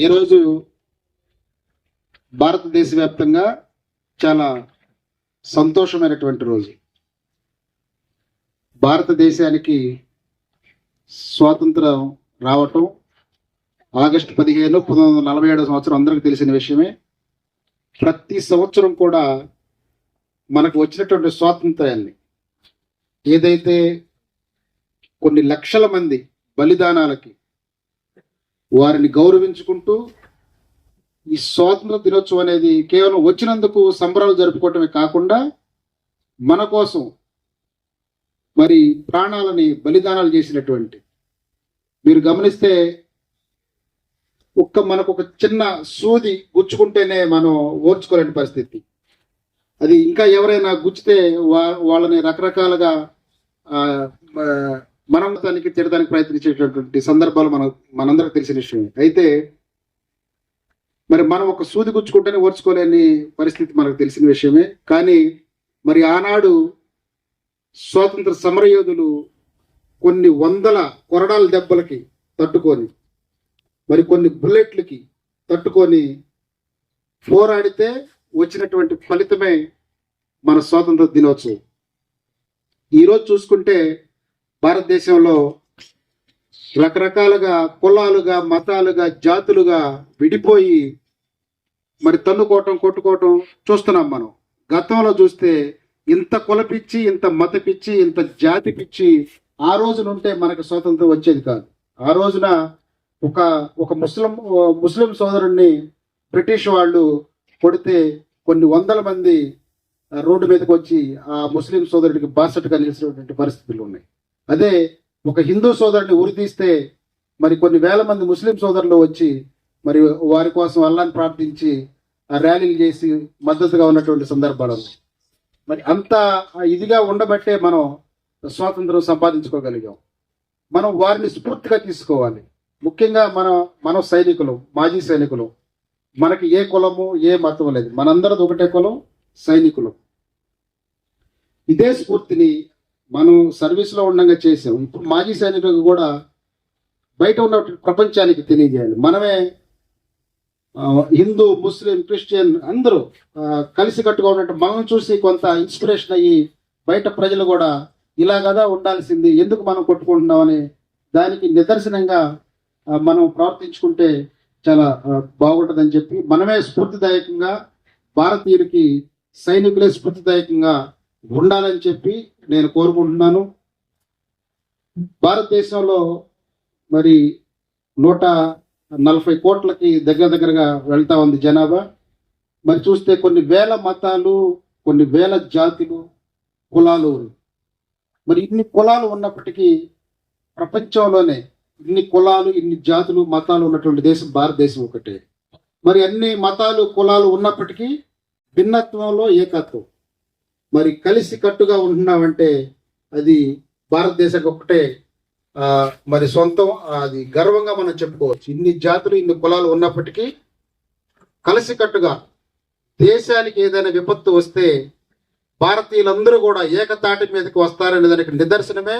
ఈరోజు భారతదేశ వ్యాప్తంగా చాలా సంతోషమైనటువంటి రోజు. భారతదేశానికి స్వాతంత్రం రావటం ఆగస్టు పదిహేను పంతొమ్మిది వందల నలభై ఏడవ సంవత్సరం అందరికీ తెలిసిన విషయమే. ప్రతి సంవత్సరం కూడా మనకు వచ్చినటువంటి స్వాతంత్ర్యాన్ని ఏదైతే కొన్ని లక్షల మంది బలిదానాలకి వారిని గౌరవించుకుంటూ ఈ స్వాతంత్ర దినోత్సవం అనేది కేవలం వచ్చినందుకు సంబరాలు జరుపుకోవటమే కాకుండా మన కోసం మరి ప్రాణాలని బలిదానాలు చేసినటువంటి మీరు గమనిస్తే ఒక్క మనకు ఒక చిన్న సూది గుచ్చుకుంటేనే మనం ఓర్చుకోలేని పరిస్థితి. అది ఇంకా ఎవరైనా గుచ్చితే వా వాళ్ళని రకరకాలుగా మనం దానికి తిడడానికి ప్రయత్నించేటటువంటి సందర్భాలు మన మనందరికి తెలిసిన విషయం అయితే మరి మనం ఒక సూది గుచ్చుకుంటేనే ఓర్చుకోలేని పరిస్థితి మనకు తెలిసిన విషయమే. కానీ మరి ఆనాడు స్వాతంత్ర సమరయోధులు కొన్ని వందల కొరడాల దెబ్బలకి తట్టుకొని మరి కొన్ని బుల్లెట్లకి తట్టుకొని పోరాడితే వచ్చినటువంటి ఫలితమే మన స్వాతంత్ర దినోత్సవం. ఈరోజు చూసుకుంటే భారతదేశంలో రకరకాలుగా కులాలుగా మతాలుగా జాతులుగా విడిపోయి మరి తన్నుకోవటం కొట్టుకోవటం చూస్తున్నాం మనం. గతంలో చూస్తే ఇంత కుల పిచ్చి ఇంత మత పిచ్చి ఇంత జాతి పిచ్చి ఆ రోజున ఉంటే మనకు స్వాతంత్రం వచ్చేది కాదు. ఆ రోజున ఒక ఒక ముస్లిం ముస్లిం సోదరుణ్ణి బ్రిటిష్ వాళ్ళు కొడితే కొన్ని వందల మంది రోడ్డు మీదకి వచ్చి ఆ ముస్లిం సోదరుడికి బాసటగా నిలిచినటువంటి పరిస్థితులు ఉన్నాయి. అదే ఒక హిందూ సోదరుని ఉరితీస్తే మరి కొన్ని వేల మంది ముస్లిం సోదరులు వచ్చి మరి వారి కోసం అల్లాన్ని ప్రార్థించి ఆ ర్యాలీలు చేసి మద్దతుగా ఉన్నటువంటి సందర్భాలు మరి అంత ఇదిగా ఉండబట్టే మనం స్వాతంత్రం సంపాదించుకోగలిగాం. మనం వారిని స్ఫూర్తిగా తీసుకోవాలి. ముఖ్యంగా మన మన సైనికులు మాజీ సైనికులు మనకి ఏ కులము ఏ మతం లేదు. మనందరిది ఒకటే కులం సైనికులు. ఇదే స్ఫూర్తిని మనం సర్వీస్లో ఉండగా చేసాం. ఇప్పుడు మాజీ సైనికులకు కూడా బయట ఉన్న ప్రపంచానికి తెలియజేయాలి. మనమే హిందూ ముస్లిం క్రిస్టియన్ అందరూ కలిసి కలిసికట్టుగా ఉన్నట్టు మనం చూసి కొంత ఇన్స్పిరేషన్ అయ్యి బయట ప్రజలు కూడా ఇలా కదా ఉండాల్సింది ఎందుకు మనం కొట్టుకుంటున్నామని దానికి నిదర్శనంగా మనం ప్రవర్తించుకుంటే చాలా బాగుంటుందని చెప్పి మనమే స్ఫూర్తిదాయకంగా భారతీయులకి సైనికులే స్ఫూర్తిదాయకంగా ఉండాలని చెప్పి నేను కోరుకుంటున్నాను. భారతదేశంలో మరి నూట నలభై కోట్లకి దగ్గర దగ్గరగా వెళ్తా ఉంది జనాభా. మరి చూస్తే కొన్ని వేల మతాలు కొన్ని వేల జాతులు కులాలు మరి ఇన్ని కులాలు ఉన్నప్పటికీ ప్రపంచంలోనే ఇన్ని కులాలు ఇన్ని జాతులు మతాలు ఉన్నటువంటి దేశం భారతదేశం ఒకటే. మరి అన్ని మతాలు కులాలు ఉన్నప్పటికీ భిన్నత్వంలో ఏకత్వం. మరి కలిసి కట్టుగా ఉంటున్నామంటే అది భారతదేశం ఒకటే మరి సొంతం అది గర్వంగా మనం చెప్పుకోవచ్చు. ఇన్ని జాతులు ఇన్ని కులాలు ఉన్నప్పటికీ కలిసికట్టుగా దేశానికి ఏదైనా విపత్తు వస్తే భారతీయులందరూ కూడా ఏకతాటి మీదకి వస్తారనే దానికి నిదర్శనమే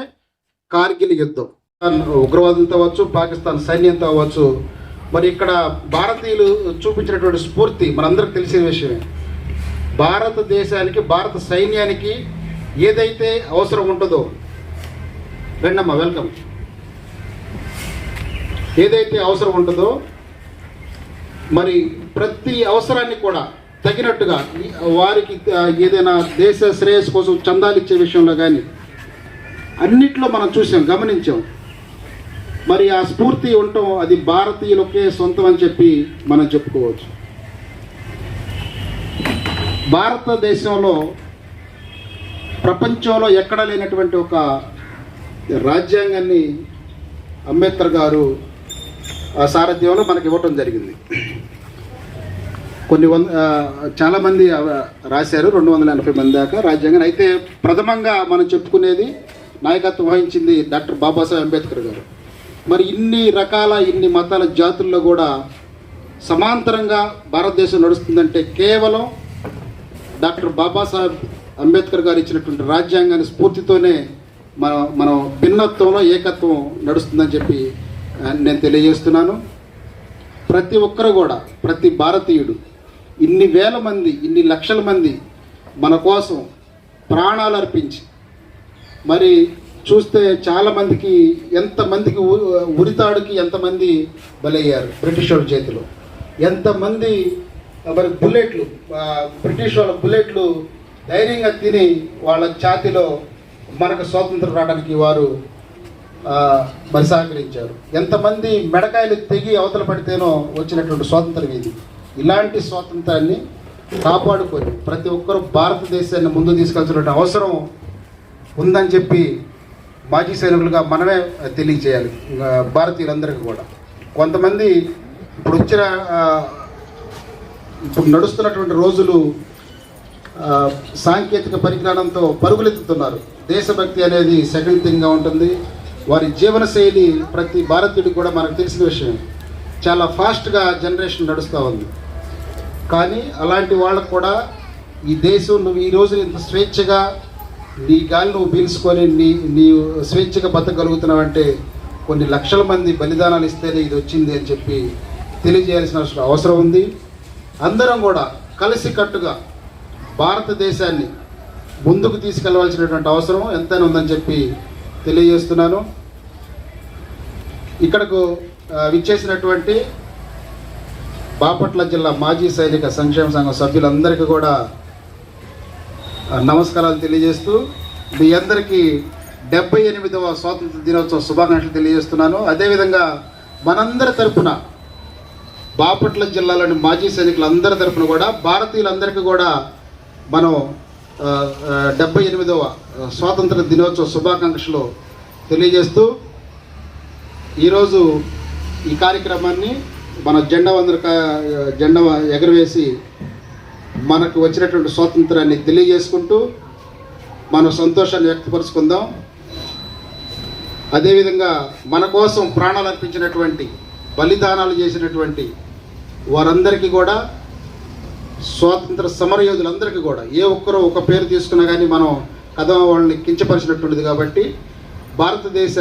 కార్గిల్ యుద్ధం. ఉగ్రవాదులతో అవ్వచ్చు పాకిస్తాన్ సైన్యంతో అవ్వచ్చు. మరి ఇక్కడ భారతీయులు చూపించినటువంటి స్ఫూర్తి మనందరికి తెలిసిన విషయమే. భారతదేశానికి భారత సైన్యానికి ఏదైతే అవసరం ఉంటుందో రెండమ్మ వెల్కమ్. ఏదైతే అవసరం ఉంటుందో మరి ప్రతి అవసరాన్ని కూడా తగినట్టుగా వారికి ఏదైనా దేశ శ్రేయస్సు కోసం చందాలు ఇచ్చే విషయంలో కానీ అన్నిట్లో మనం చూసాం గమనించాం. మరి ఆ స్ఫూర్తి ఉండటం అది భారతీయులకే సొంతం అని చెప్పి మనం చెప్పుకోవచ్చు. భారతదేశంలో ప్రపంచంలో ఎక్కడ లేనటువంటి ఒక రాజ్యాంగాన్ని అంబేద్కర్ గారు ఆ సారథ్యంలో మనకి ఇవ్వటం జరిగింది. కొన్ని వంద చాలామంది రాశారు రెండు వందల ఎనభై మంది దాకా రాజ్యాంగం అయితే ప్రథమంగా మనం చెప్పుకునేది నాయకత్వం వహించింది డాక్టర్ బాబాసాహెబ్ అంబేద్కర్ గారు. మరి ఇన్ని రకాల ఇన్ని మతాల జాతుల్లో కూడా సమాంతరంగా భారతదేశం నడుస్తుందంటే కేవలం డాక్టర్ బాబాసాహెబ్ అంబేద్కర్ గారు ఇచ్చినటువంటి రాజ్యాంగాన్ని స్ఫూర్తితోనే మన మనం భిన్నత్వంలో ఏకత్వం నడుస్తుందని చెప్పి నేను తెలియజేస్తున్నాను. ప్రతి ఒక్కరు కూడా ప్రతి భారతీయుడు ఇన్ని వేల మంది ఇన్ని లక్షల మంది మన కోసం ప్రాణాలు అర్పించి మరి చూస్తే చాలామందికి ఎంతమందికి ఉరితాడుకి ఎంతమంది బలయ్యారు బ్రిటిష్ వాళ్ళ చేతిలో ఎంతమంది మరి బుల్లెట్లు బ్రిటిష్ వాళ్ళ బుల్లెట్లు ధైర్యంగా తిని వాళ్ళ ఛాతిలో మనకు స్వాతంత్రం రావడానికి వారు మరి సహకరించారు. ఎంతమంది మెడకాయలు తెగి అవతల పడితేనో వచ్చినటువంటి స్వాతంత్రం ఇది. ఇలాంటి స్వాతంత్రాన్ని కాపాడుకొని ప్రతి ఒక్కరూ భారతదేశాన్ని ముందు తీసుకెళ్తున్న అవసరం ఉందని చెప్పి మాజీ సైనికులుగా మనమే తెలియజేయాలి భారతీయులందరికీ కూడా. కొంతమంది ఇప్పుడు వచ్చిన ఇప్పుడు నడుస్తున్నటువంటి రోజులు సాంకేతిక పరిజ్ఞానంతో పరుగులెత్తుతున్నారు. దేశభక్తి అనేది సెకండ్ థింగ్గా ఉంటుంది. వారి జీవనశైలి ప్రతి భారతీయుడికి కూడా మనకు తెలిసిన విషయం. చాలా ఫాస్ట్గా జనరేషన్ నడుస్తూ ఉంది. కానీ అలాంటి వాళ్ళకు కూడా ఈ దేశం నువ్వు ఈ రోజు ఇంత స్వేచ్ఛగా నీ గాలి నువ్వు పీల్చుకొని నీ నీ స్వేచ్ఛగా బతకగలుగుతున్నావంటే కొన్ని లక్షల మంది బలిదానాలు ఇస్తేనే ఇది వచ్చింది అని చెప్పి తెలియజేయాల్సిన అవసరం- అవసరం ఉంది. అందరం కూడా కలిసికట్టుగా భారతదేశాన్ని ముందుకు తీసుకెళ్ళవలసినటువంటి అవసరం ఎంతైనా ఉందని చెప్పి తెలియజేస్తున్నాను. ఇక్కడకు విచ్చేసినటువంటి బాపట్ల జిల్లా మాజీ సైనిక సంక్షేమ సంఘం సభ్యులందరికీ కూడా నమస్కారాలు తెలియజేస్తూ మీ అందరికీ డెబ్బై ఎనిమిదవ స్వాతంత్ర దినోత్సవ శుభాకాంక్షలు తెలియజేస్తున్నాను. అదేవిధంగా మనందరి తరపున బాపట్ల జిల్లాలోని మాజీ సైనికులందరి తరఫున కూడా భారతీయులందరికీ కూడా మనం డెబ్బై ఎనిమిదవ స్వాతంత్ర దినోత్సవ శుభాకాంక్షలు తెలియజేస్తూ ఈరోజు ఈ కార్యక్రమాన్ని మన జెండా వందర జెండా ఎగరవేసి మనకు వచ్చినటువంటి స్వాతంత్రాన్ని తెలియజేసుకుంటూ మనం సంతోషాన్ని వ్యక్తపరుచుకుందాం. అదేవిధంగా మన కోసం ప్రాణాలు అర్పించినటువంటి బలిదానాలు చేసినటువంటి వారందరికీ కూడా స్వాతంత్ర సమరయోధులందరికీ కూడా ఏ ఒక్కరో ఒక పేరు తీసుకున్నా కానీ మనం కథ వాళ్ళని కించపరిచినటువంటిది కాబట్టి భారతదేశ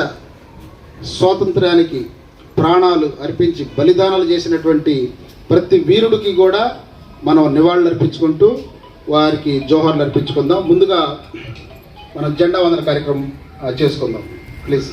స్వాతంత్ర్యానికి ప్రాణాలు అర్పించి బలిదానాలు చేసినటువంటి ప్రతి వీరుడికి కూడా మనం నివాళులు అర్పించుకుంటూ వారికి జోహార్లు అర్పించుకుందాం. ముందుగా మనం జెండా వందన కార్యక్రమం చేసుకుందాం. Please.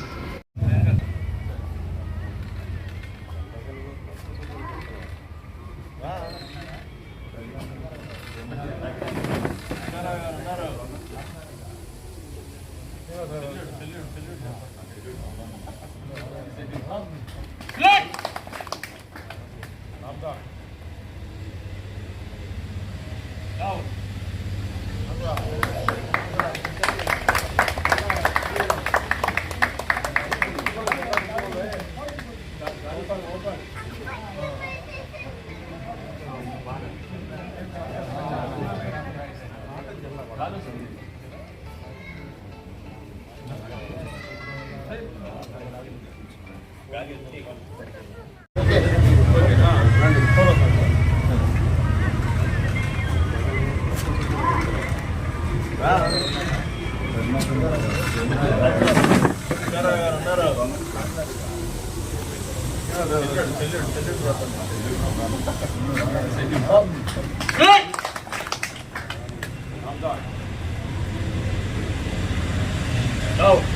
No.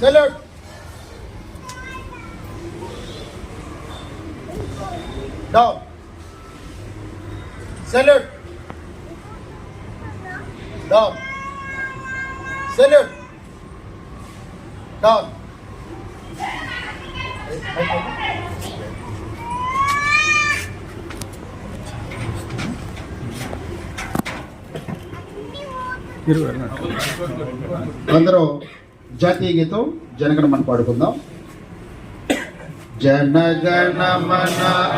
Selam. Down. Salute. Down. Salute. Down. అందరూ జాతీయ గీతం జనగణమన పాడుకుందాం. జనగణ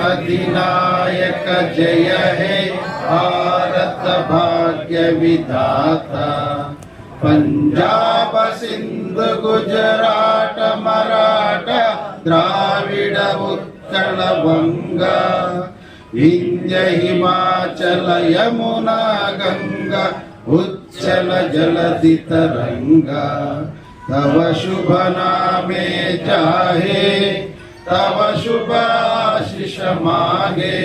అధినాయక జయ హే భారత భాగ్య విధాత. పంజాబ సింధు గుజరాట మరాఠ ద్రావిడ ఉత్కళ వంగ. వింధ్య హిమాచల యమునా గంగ ఉచ్చల జలధి తరంగ तव शुभ नामे चाहे तव शुभ आशीष मांगे।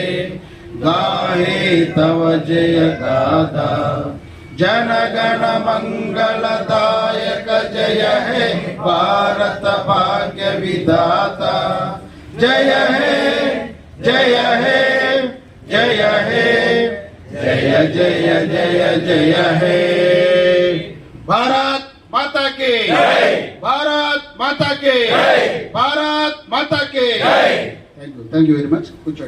गाहे तव जय गाता जन गण मंगलदायक जय हे भारत भाग्य विधाता। जय हे जय हे जय हे, जय जय जय जय हे। भारत माता के भारत माता के भारत माता के thank you thank you very much कुछ